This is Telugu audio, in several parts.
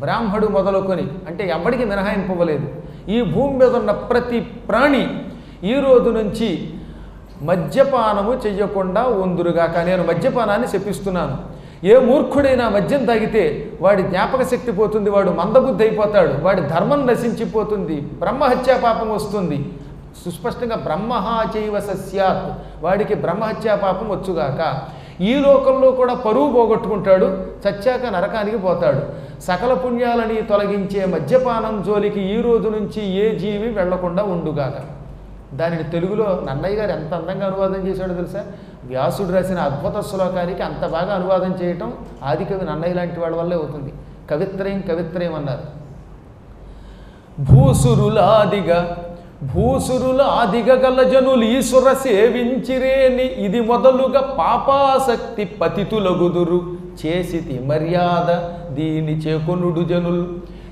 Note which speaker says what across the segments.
Speaker 1: బ్రాహ్మడు మొదలుకొని అంటే ఎవరికి మినహాయింపవలేదు ఈ భూమి మీద ఉన్న ప్రతి ప్రాణి ఈ రోజు నుంచి మద్యపానము చెయ్యకుండా ఉందురుగాక నేను మద్యపానాన్ని చెప్పిస్తున్నాను ఏ మూర్ఖుడైనా మద్యం తాగితే వాడి జ్ఞాపక శక్తి పోతుంది వాడు మందబుద్ధి అయిపోతాడు వాడి ధర్మం నశించిపోతుంది బ్రహ్మహత్యా పాపం వస్తుంది. సుస్పష్టంగా బ్రహ్మహా చైవ సస్యాత్ వాడికి బ్రహ్మహత్యా పాపం వచ్చుగాక. ఈ లోకంలో కూడా పరువు పోగొట్టుకుంటాడు చచ్చాక నరకానికి పోతాడు. సకల పుణ్యాలని తొలగించే మద్యపానం జోలికి ఈ రోజు నుంచి ఏ జీవి వెళ్ళకుండా ఉండుగాక. దానిని తెలుగులో నన్నయ్య గారు ఎంత అందంగా అనువాదం చేశాడో తెలుసా? వ్యాసుడు రాసిన అద్భుత శ్లోకానికి అంత బాగా అనువాదం చేయటం ఆదికవి నన్నయ్య లాంటి వాళ్ళ వల్లే అవుతుంది. కవిత్రయం కవిత్రయం అన్నారు. భూసురులాదిగా భూసురులాదిగ గల జనులు ఈశ్వర సేవించిరేని. ఇది మొదలుగా పాపాసక్తి పతితులగుదురు. చేసితి మర్యాద దీని చేకొనుడు జనులు.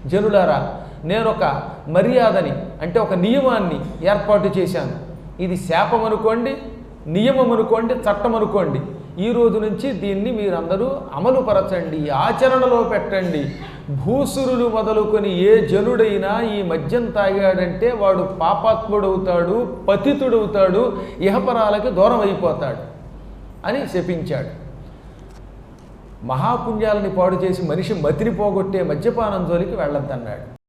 Speaker 1: జనులారా నేను ఒక మర్యాదని అంటే ఒక నియమాన్ని ఏర్పాటు చేశాను. ఇది శాపం అనుకోండి నియమం అనుకోండి చట్టం అనుకోండి. ఈ రోజు నుంచి దీన్ని మీరందరూ అమలుపరచండి ఆచరణలో పెట్టండి. భూసురులు మొదలుకొని ఏ జనుడైనా ఈ మద్యం తాగాడంటే వాడు పాపాత్ముడవుతాడు పతితుడవుతాడు ఇహపరాలకి దూరం అయిపోతాడు అని శపించాడు. మహాపుణ్యాలని పాడు చేసి మనిషి మతిని పోగొట్టే మద్యపానం జోలికి వెళ్ళొద్దన్నాడు.